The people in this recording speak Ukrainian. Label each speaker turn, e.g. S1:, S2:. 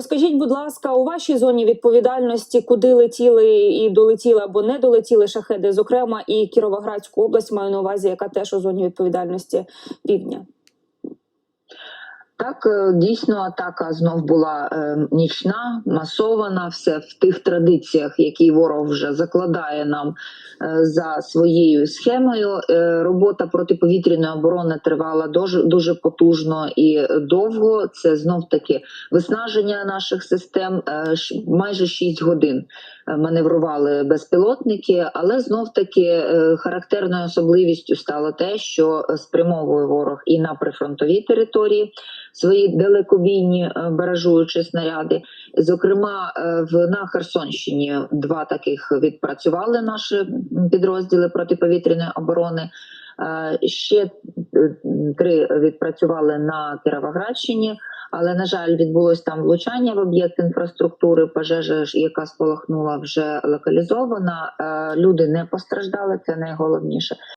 S1: Розкажіть, будь ласка, у вашій зоні відповідальності, куди летіли і долетіли або не долетіли шахеди, зокрема і Кіровоградську область маю на увазі, яка теж у зоні відповідальності півдня.
S2: Так, е, дійсно, атака знов була е, нічна, масована, все в тих традиціях, які ворог вже закладає нам е, за своєю схемою. Робота протиповітряної оборони тривала дуже, дуже потужно і довго. Це знов таки виснаження наших систем. Майже 6 годин маневрували безпілотники, але знов таки характерною особливістю стало те, що спрямовує ворог і на прифронтові території свої далекобійні е, баражуючі снаряди. Зокрема, е, в на Херсонщині два таких відпрацювали наші підрозділи протиповітряної оборони. Е, Ще три відпрацювали на Кіровоградщині, але на жаль, відбулось там влучання в об'єкт інфраструктури. Пожежа, яка спалахнула, вже локалізована. Люди не постраждали. Це найголовніше.